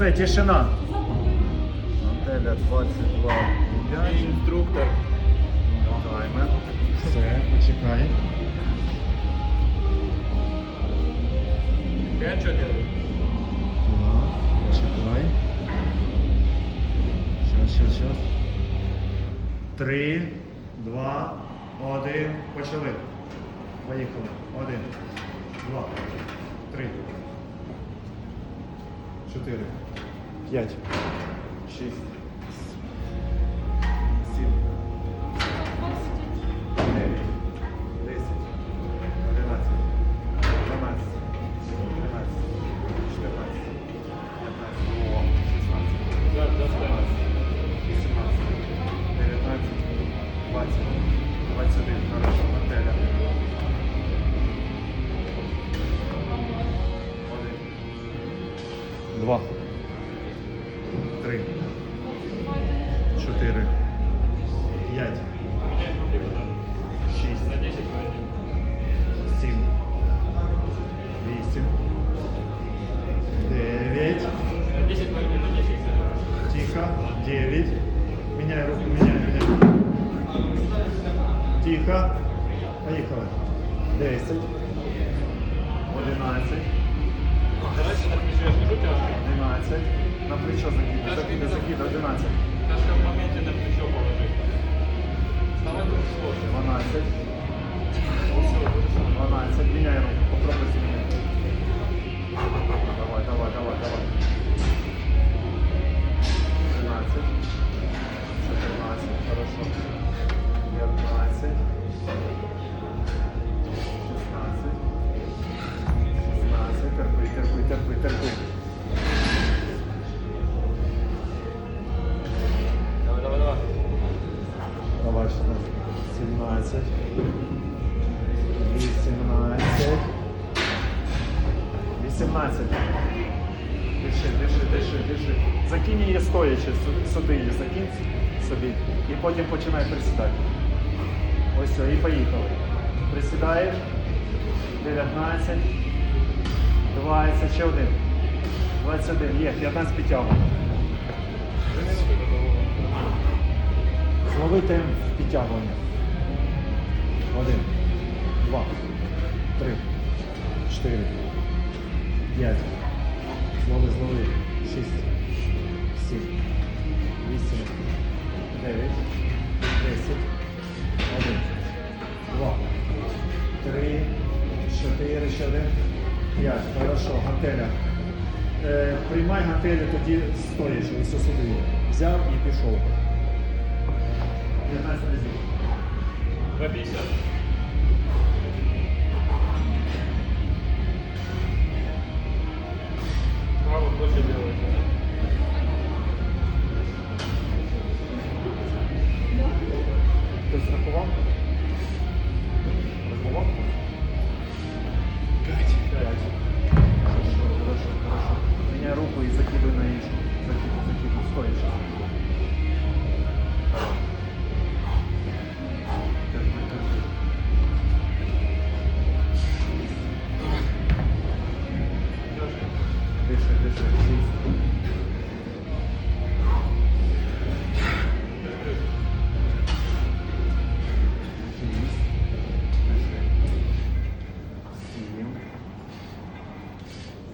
Все, тишина. Антеля 22. 5. Інструктор. Таймер. Все, почекай. 5 4. Так, почекай. Щас, щас, щас. Три, два, один. Почали. Поїхали. Один, два, 4, 5, 6. Два. Три. Чотири. П'ять. Шість. На 10 хвилин. Сім. Вісім. Дев'ять. На 10 хвилин, на 10 хвилин. Тихо. Девять. Меняй руку, меняй, меняй. Тихо. Поїхали. Десять. Одинадцять. Давайте на плечо, закидай, закидай, закидай. Одинадцять. Тяжко в моменте на плечо положить. Вставай тут сложно. Дванадцять. Все, хорошо. Дванадцать. Меняй руку. Попробуй змінити. 18. 18. Диши, диши, диши, диши. Закинь її стоячи, сюди її закинь собі. І потім починай присідати. Ось все, і поїхали. Присідаєш. 19. 20. Ще один. 21. Є, 15 підтягувань. Зловити підтягування. Один, два, три, чотири, п'ять. Злови, злови. Шість, сім, вісім, дев'ять, десять, один, два, три, чотири, ще один, п'ять. Хорошо, гантеля. Е, приймай гантелю тоді стоячи, ось сюди. Взяв і пішов. 15 разів. Написано.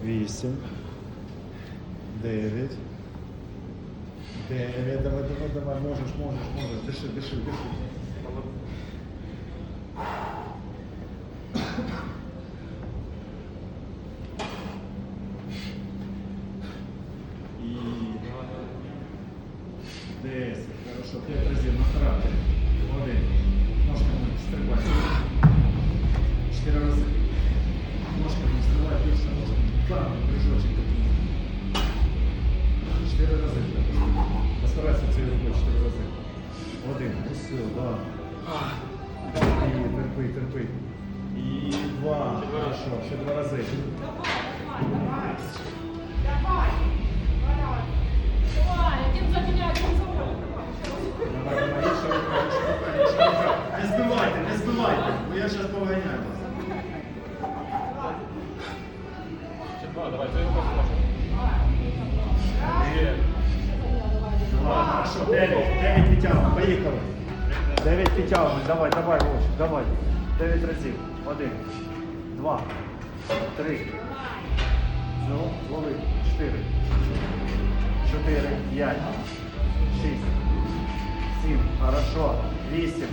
Вісім. Дев'ять. Дев'ять. Давай, давай, давай. Можеш, можеш, можеш. Диши, диши, диши. Хорошо. Ще два рази. Давай, давай, ще рука, ще рука, ще рука. Не збивайте, не збивайте, бо я зараз поганяю вас. Два, давай, твою руку сможешь. Дев'ять. Дев'ять підтягуємо. Поїхали. Дев'ять підтягуємо. Давай, давай, Вовчик, давай. Дев'ять разів. Один, два, три. Ну, лови. Чотири. Чотири, п'ять, шість, сім. Хорошо. Вісім.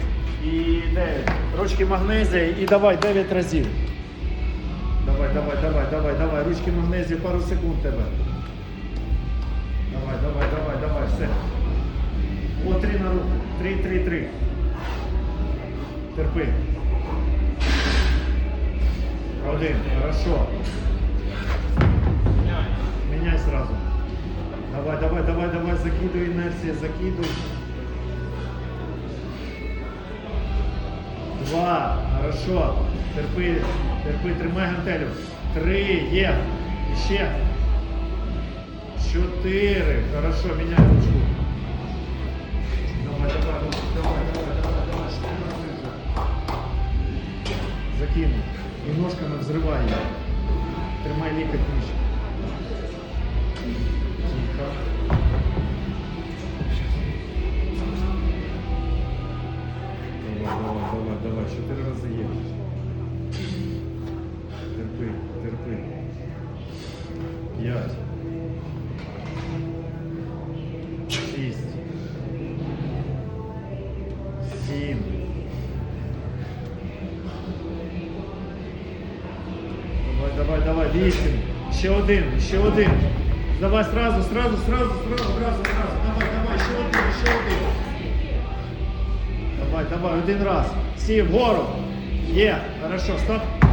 І дев'ять. Ручки магнезії і давай дев'ять разів. Давай, давай, давай, давай, давай. Ручки магнезії, пару секунд тебе. Давай, давай, давай, давай, все. О, три на руку. Три, три, три. Терпи. Один. Хорошо. Міняй. Меняй сразу. Давай, давай, давай, давай, закидывай инерция, закидывай. Два. Хорошо. Терпи, терпи, тримай гантелю. Три. Є. Ще. Чотири. Хорошо, міняй ручку. Давай, давай, давай, давай. Закинув. І ножками взривай її. Тримай лікоть нижче. Тихо. Давай, давай, давай, давай. Чотири рази є. Вісім. Ще один, ще один. Давай сразу, сразу, сразу, сразу, сразу, сразу. Давай, давай, ще один, ще один. Давай, давай, один раз. Всі вгору. Є, хорошо, стоп.